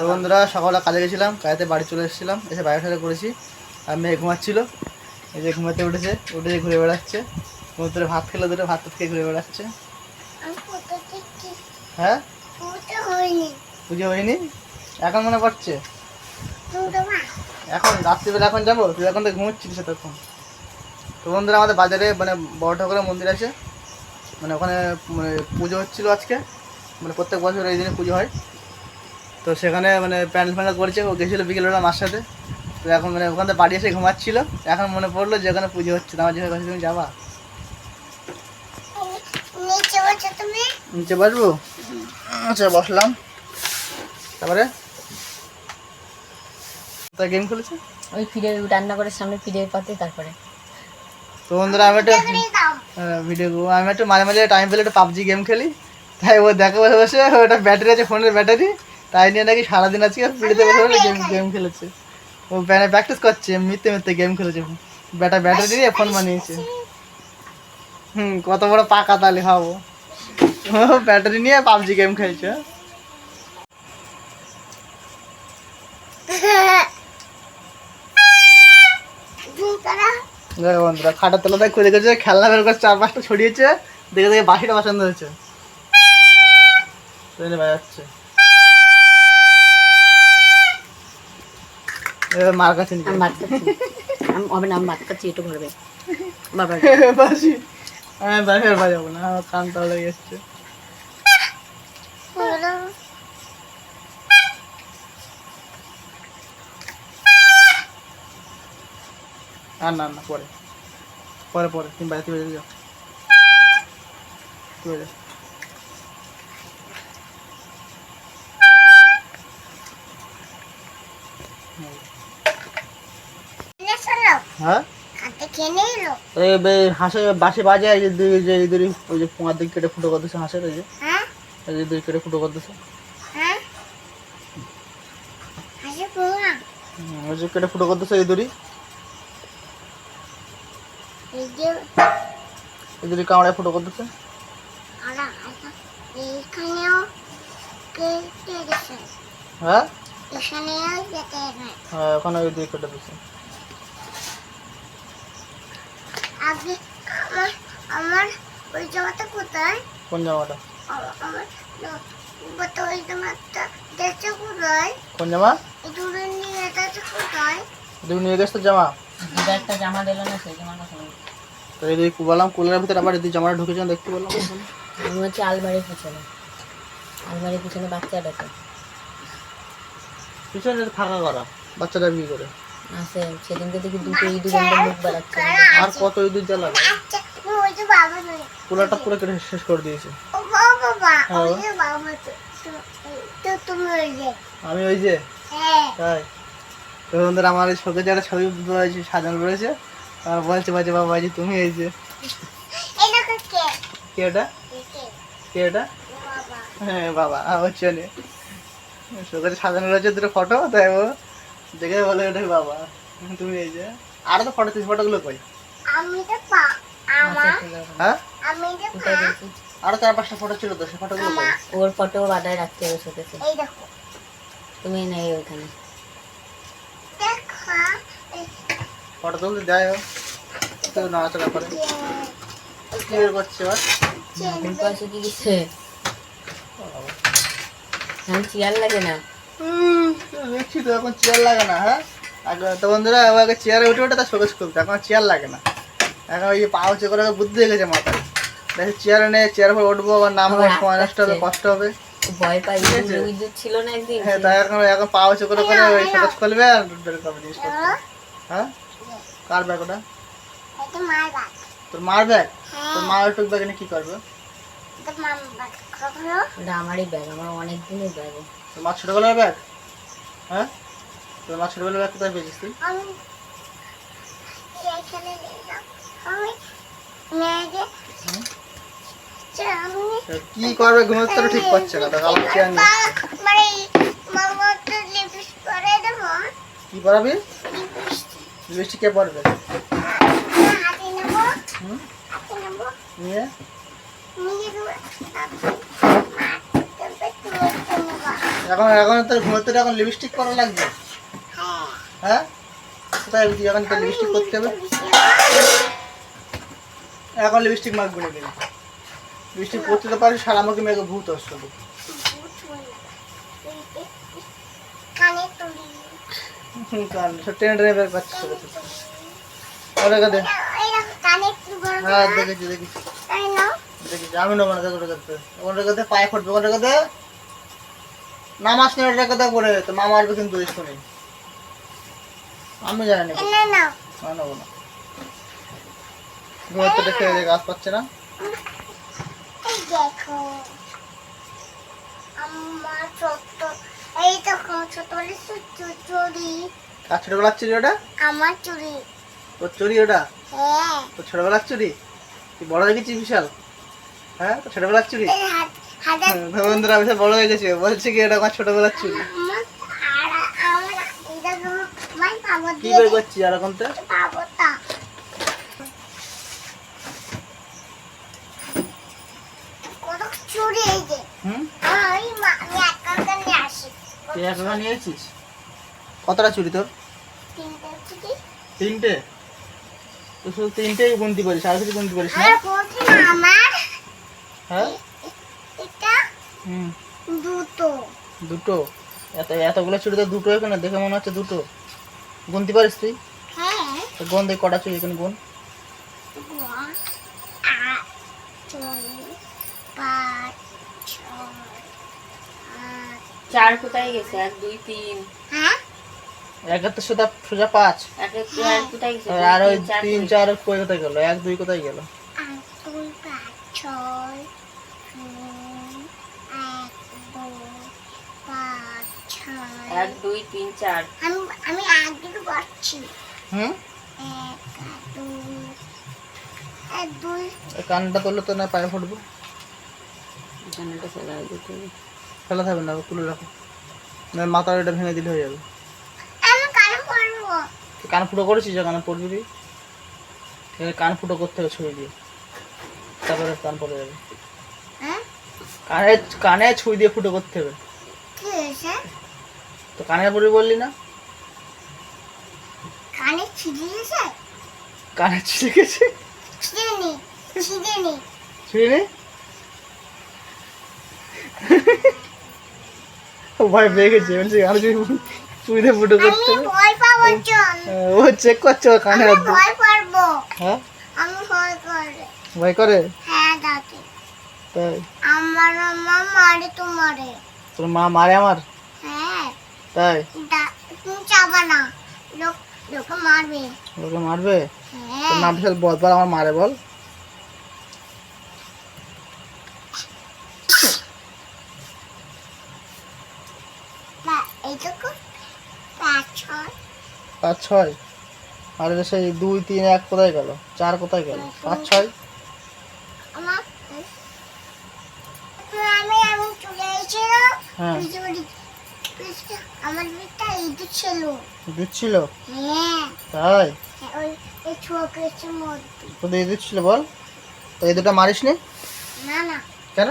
তো বন্ধুরা সকালে কাজে গেছিলাম কাজেতে বাড়ি চলে এসেছিলাম এসে বাইরে ঠারে করেছি। আর মেয়ে ঘুমাচ্ছিল এই যে ঘুমাতে উঠেছে উঠে ঘুরে বেড়াচ্ছে। সমুদ্রে ভাত খেলে দুটো ভাত খেয়ে ঘুরে বেড়াচ্ছে। হ্যাঁ? পুজো হয়নি? এখন মনে পড়ছে? এখন রাত্রিবেলা এখন যাব? তুই এখন তো ঘুমোচ্ছিস তখন তো বন্ধুরা আমাদের বাজারে মানে বড় ঠাকুরের মন্দির আছে। মানে ওখানে মানে পুজো হচ্ছিল আজকে। মানে প্রত্যেক বছর এই দিনে পুজো হয়। তো সেখানে মানে প্যান্ডেল ফ্যান্ডেল করেছে ও গেছিল বিকেলবেলা মার সাথে। তো এখন মানে ওখান থেকে বাড়ি এসে ঘুমাচ্ছিল। এখন মনে পড়ল যে ওখানে পুজো হচ্ছে। আমার যেখানে কাছে তুমি যাবা? নিচে বসবো? আচ্ছা বসলাম। তারপরে? তা গেম খেলেছে? ওই ফিরে রান্না করে সামনে ফিরে পাতে তারপরে। তো বন্ধুরা আমি একটা ভিডিও আমি একটু মাঝে মাঝে টাইম পেলে একটু পাবজি গেম খেলি। তাই ও দেখে বসে বসে ওটা ব্যাটারি আছে ফোনের ব্যাটারি তাই নিয়ে নাকি সারাদিন আজকে পিড়িতে বসে বসে গেম গেম খেলেছে। ও প্র্যাকটিস করছে মিথ্যে মিথ্যে গেম খেলেছে। ব্যাটা ব্যাটারি দিয়ে ফোন বানিয়েছে। হুম কত বড় পাকা তালি হব ও ব্যাটারি নিয়ে পাবজি গেম খেলছে। বন্ধুরা খাটার তলাতে খুলে গেছে খেলনা বের করে চার পাঁচটা ছড়িয়েছে দেখে দেখে বাসিটা পছন্দ হয়েছে। বাজাচ্ছে মার কাছে আমি ভাত খাচ্ছি আমি হবে না আমি ভাত খাচ্ছি একটু ভরবে বাবা। বাসি। আমি না আমার কান তাহলে এসছে। আর না না পরে। পরে পরে। তুমি বাড়িতে বেরিয়ে যাও। তুই হ্যাঁ। এই বে- হাঁসের বাসে বাজে এই যে দুই যে এই দুই ওই যে পোঙার দিক কেটে ফুটো করতেছে হাঁসের এই যে। এই যে দুই কেটে ফুটো করতেছে। ওই যে কেটে ফুটো করতেছে এই দুরি এই দুরি কামড়ায় ফুটো করতেছে। হ্যাঁ? হ্যাঁ ওখানে ওই দুই কেটে দিচ্ছে আগে আমার আমার ওই জামাটা কোথায়? কোন জামাটা? আমার আমার ওই জামাটা দেখছে কোথায়? কোন জামা? দূরে নিয়ে কোথায়? তুমি নিয়ে গেছো জামা? দুটো একটা জামা দিল না সেই জামাটা তো এই দুই বললাম কুলারের ভিতরে আবার এই জামাটা ঢুকেছে দেখতে বললাম আমি হচ্ছে আলমারির পিছনে। আলমারির পিছনে বাচ্চা ডাকে পিছনে ফাঁকা করা। বাচ্চাটা বিয়ে করে। আছে সেদিনকে দেখি দুটো ইঁদুর মুখ বেড়াচ্ছে আর কত ইঁদুর জ্বালাবে কুলারটা পুরো কেটে শেষ করে দিয়েছে। আমি ওই যে, তাই। তো বন্ধুরা, আমার শোকের একটা ছবি রয়েছে সাজানো রয়েছে আর বলছে, বাজে বাবা, বাজি, তুমি এই যে। কে এটা কে এটা হ্যাঁ বাবা, আমার শোকের সাজানো রয়েছে দুটো ফটো তাই দেখে বলে ওটাই বাবা। তুমি এই যে আরও তো ফটো ফটোগুলো কই? আমি তো পা আমার হ্যাঁ? আমি তো পা আরও চার পাঁচটা ফটো ছিল তো সে ফটোগুলো কই? ওর ফটো বাদায় রাখতে হবে শোকেছে এই দেখো। তুমি নেই ওইখানে। দেখো ফটো তুলতে দেয় তো নাড়াচাড়া করে। কি বের করছে এবার। নতুন পয়সা কি গেছে হ্যাঁ চেয়ার লাগে না। দেখছি তো এখন চেয়ার লাগে না হ্যাঁ? আগে তো বন্ধুরা আগে চেয়ারে উঠে উঠে তার শোকেশ করতো এখন চেয়ার লাগে না। এখন ওই যে পা উঁচু করে বুদ্ধি হয়ে গেছে মাথায়। দেখি চেয়ারে নেই চেয়ার উপর উঠবো আবার সময় নষ্ট হবে কষ্ট হবে। ভয় পাই ঠিক আছে। ইঁদুর ছিল না একদিন। হ্যাঁ তাই এখন এখন পা উঁচু করে করে ওই শোকেশ খুলবে আর বের করবে জিনিসপত্র। হ্যাঁ? কার ব্যাগ ওটা? এটা মার বাগ তোর মার ব্যাগ? হ্যাঁ। তোর মার টুক ব্যাগ নিয়ে কি করবে? এটা আমারই ব্যাগ আমার অনেক দিনের ব্যাগ ছোটবেলার ব্যাগ? হ্যাঁ? তোর মা ছোটবেলার ব্যাগ কোথায় পেয়েছিস তুই? কি করবে? ঘুমোতে ঠিক করছে না দেখ মানে কি পড়াবি লিপস্টিক কে পড়বে হাতে নেব। হুম? হাতে নেব। নিয়ে? এখন এখন তোর ঘুমোতে এখন লিপস্টিক করা লাগবে। হ্যাঁ? কোথায় বুঝি এখন তোর লিপস্টিক করতে হবে? এখন লিপস্টিক মাখবি না কিন্তু লিপস্টিক করতে তো পারিস সারা আমাকে মেঘে ভূত আসছে কানে সব টেনে টেনে বের বড় হ্যাঁ দেখেছি দেখেছি। আমি নেব না ওটা করতে ওটা করতে পায়ে ফুটবে ওটা করতে নামাজ নিয়ে ওটা কথা করে তো মা মারবে কিন্তু শুনে আমি জানি না। না নেব না। ঘুমাতে দেখে গাছ পাচ্ছে না। দেখো। আমার ছোট্ট এই দেখো ছোট চুরি আর ছোটবেলার চুরি ওটা? আমার চুরি। তোর চুরি ওটা? হ্যাঁ। তোর ছোটবেলার চুরি? তুই বড় গেছিস বিশাল? হ্যাঁ ছোটবেলার চুরি হাত ধর্মেন্দ্র বিশাল বড় হয়ে গেছে বলছে কি এটা আমার ছোটবেলার চুরি কি বের করছিস আর এখন তো? আমি আমি কতটা চুরি তোর? তিনটে তুই শুধু তিনটেই গুনতি পারিস আর কিছু গুনতি পারিস না আর বলছি না আমার হ্যাঁ? এটা হুম। দুটো। দুটো? এত এতগুলো দুটো এখানে দেখে মনে হচ্ছে দুটো। গুনতি পারিস তুই? হ্যাঁ। গুন দেখ কটা এখানে গুন। চার কোথায় গেছে? এক দুই তিন। হ্যাঁ? একের তো সোজা সোজা পাঁচ। এক কোথায় গেছে? আর ওই তিন, চার, কোথায় গেল? এক দুই কোথায় গেল? এক দুই তিন চার। আমি আমি দুটো পাচ্ছি। হুম? কানটা তুললে তো না পায়ে ফুটবো জানাটা ফেলা দিতে ফেলা থাকবে না তুলে রাখো। না মাথার এটা ভেঙে দিলে হয়ে যাবে। আমি কানে পড়ব। তুই কান ফুটো করেছিস যে কানে পড়বি? তুই কান ফুটো করতে হবে ছুরি দিয়ে। তারপরে কান পড়ে যাবে। হ্যাঁ? কানে কানে ছুরি দিয়ে ফুটো করতে হবে। কি হয়েছে? তো কানে পড়বি বললি না? কানে ছিঁড়িয়েছে কানে ছিঁড়ে গেছে? ছিঁড়ে নি ছিঁড়ে নি ছিঁড়ে ও ভয় পেয়ে গেছে বলছে ছুরি ছুরি দিয়ে ফুটো করতে ভয় পাবো ও চেক করছে ওর কানে হাত ভয় পারব। হ্যাঁ? আমি ভয় করে। ভয় করে? হ্যাঁ দাদি। তাই? আমার মা মারে তোমারে তোর মা মারে আমার? হ্যাঁ। তাই? না। লোক লোকে মারবে। ওকে মারবে? তোর নাম বিশাল বদবার আমার মারে বল। পাঁচ ছয়। পাঁচ ছয়? আর সেই দুই তিন এক কোথায় গেল? চার কোথায় গেল? পাঁচ ছয়। হ্যাঁ। আমার বিটা ইঁদুর ছিল। দিচ্ছিল হ্যাঁ। তাই? ওই এই ছোকের মধ্যে তোদের দিচ্ছিল বল? তো এই দুটো মারিস নি? না না। কেন?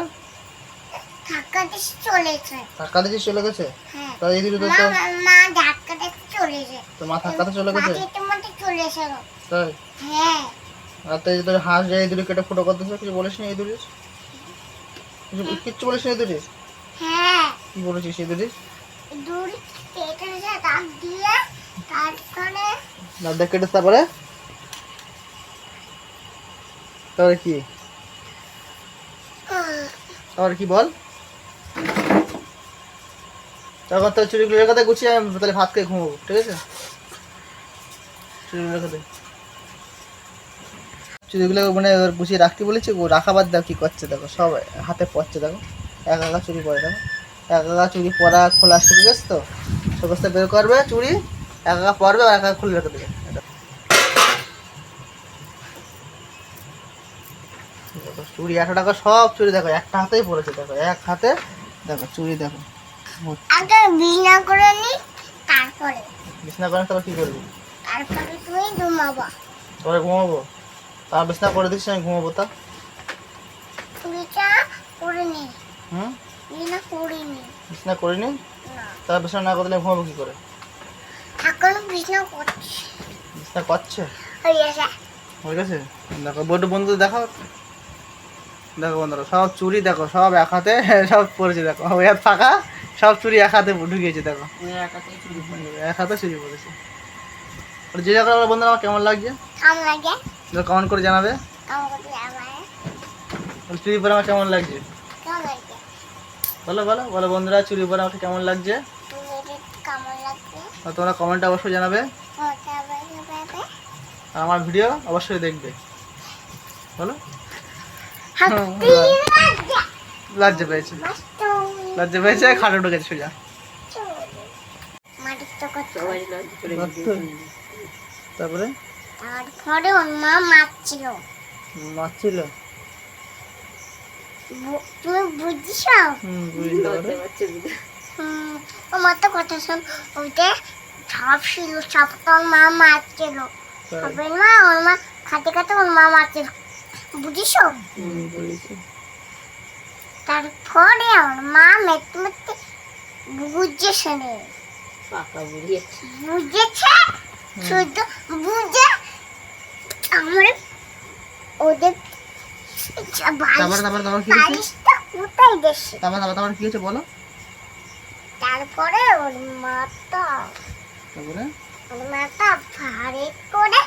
ধাক্কা দিয়ে চলেছে ধাক্কা দিচ্ছিস চলে গেছে? হ্যাঁ। তো মা তো মা ধাক্কা দিয়ে চলেছে তো মা ধাক্কাতে চলে গেছে? মাটিতে মধ্যে চলেছে তাই? হ্যাঁ। আর তো এই হাঁস যায় কেটে ফুটো করতেছে কিছু বলিস নি এই দুটো কিছু বলিস নি হ্যাঁ। কি বলেছিস দূর কেটে গেছে দাগ দিয়ে তারপরে দিয়ে কেটে তারপরে। তারপরে কি? তারপরে কি বল? তখন তোর চুরিগুলো রেখে দে গুছিয়ে আমি তাহলে ভাত খেয়ে ঘুমাবো, ঠিক আছে? চুরিগুলো রেখে দে চুরিগুলো মানে গুছিয়ে রাখতে বলেছি রাখা বাদ দাও কি করছে দেখো, সব হাতে পড়ছে দেখো, এক একা চুরি পরে দেখো। এক চুরি পরা খোলা শিখে গেছে তো? সমস্ত বের করবে চুরি এক পরবে আর এক খুলে রেখে দেবে। চুড়ি একশো টাকা সব চুড়ি দেখো একটা হাতেই পড়েছে দেখো এক হাতে দেখো চুড়ি দেখো আগে বিনা করে নি তারপরে। বিছনা করেন তারপর কি করবি? তারপরে তুমি ঘুমাবো। তারপরে ঘুমাবো? তার বিছনা করে দিচ্ছি আমি ঘুমাবো তা। চুরিটা করে নি। হুম? বিনা করিনি। বিছনা করিনি? না। তার বিছনা না করলে ঘুমাবো কি করে? এখনও বিছনা করছি। বিছনা করছে? হয়ে গেছে দেখো বড় বন্ধু দেখো দেখো বন্ধুরা সব চুরি দেখো সব এক হাতে সব পড়েছে দেখো। ওই হাত ফাঁকা সব চুরি এক হাতে ঢুকিয়েছে দেখো। এক হাতে চুরি পড়েছে। যে জায়গা বন্ধুরা আমার কেমন লাগছে? কেমন লাগে? কমেন্ট করে জানাবে। চুরি পরে আমার কেমন লাগছে? কেমন লাগে বলো বলো বলো বন্ধুরা চুরি পরে আমাকে কেমন লাগছে? তোমরা কমেন্টে অবশ্যই জানাবে। আর আমার ভিডিও অবশ্যই দেখবে। বলো। লজ্জা পেয়েছে। লজ্জা পেয়েছে খাটে ঢুকেছে সোজা। তারপরে? তারপরে মা মারছিল। মারছিল? তুমি বুঝিস? হুম বুঝতে পারে হুম ও তো কথা শোন ওইটা সব ছিল তো ওর মা মারছিল। তাই। হবে মা ওর মা খাতে খাতে ওর মা মারছিল। বুঝিস? তারপরে ওর মা মেতে মেতে বুঝেছে বুঝেছে। শুধু বুঝে আমার ওদের তারপরে তারপরে তারপরে কি হয়েছে? কোথায় দেশে তারপরে তারপরে তারপরে কি হয়েছে বলো? তারপরে ওর মাটা তারপরে? ওর মাটা ভারী করে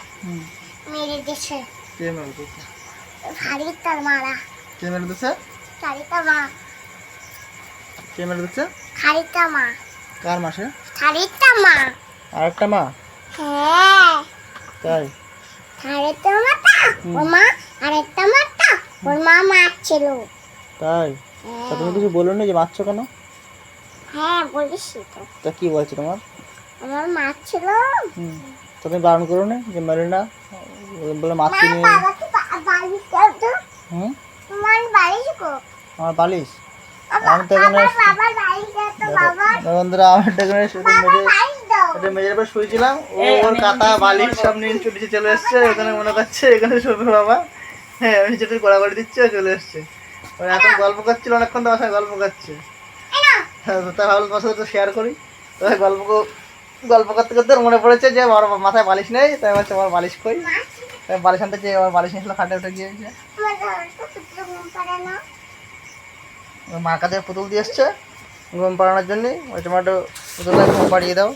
মেরে দিছে কে মেরে দিচ্ছে ভারী তার মারা। কে মেরে দিচ্ছে শাড়িটা মা। কে মেরে দিচ্ছে শাড়িটা মা। কার মাসে শাড়িটা মা। আর একটা মা? হ্যাঁ। তাই? শাড়িটা মাটা ওর মা আরেকটা মাটা ওর মা মারছিল। তাই? তা তুমি কিছু বলো না যে মারছো কেন? হ্যাঁ বলিস তো। তা কি বলছে তোমার? আমার মারছিল। তা তুমি বারণ করো না যে মেরে না? বলে মারতে নিয়ে বালিশ তো। হুম? তোমার বালিশ গো। আমার বালিশ? আমি তো এখানে আমার তো বন্ধুরা আমার এখানে শুধু মেজের উপর শুয়েছিলাম। ও ওর কাতা বালিশ সব নিয়ে ছুটে চলে এসছে। ওখানে মনে করছে এখানে শোবে বাবা। হ্যাঁ আমি যেটা গড়াগড়ি দিচ্ছে চলে এসছে। ওর এখন গল্প করছিল অনেকক্ষণ তোমার সাথে গল্প করছে। হ্যাঁ, তো ভাবলাম তোমার সাথে শেয়ার করি। তো ওই গল্প গল্প করতে করতে মনে পড়েছে যে আমার মাথায় বালিশ নেই তাই আমার বালিশ কই? মারছিল। তাই বালিশ আনতে চেয়ে আমার বালিশ নিয়েছিল খাটে উঠে গিয়েছে মার কাছে পুতুল দিয়ে এসছে ঘুম পাড়ানোর জন্য। ওই টমেটো পুতুলটা ঘুম পাড়িয়ে দাও।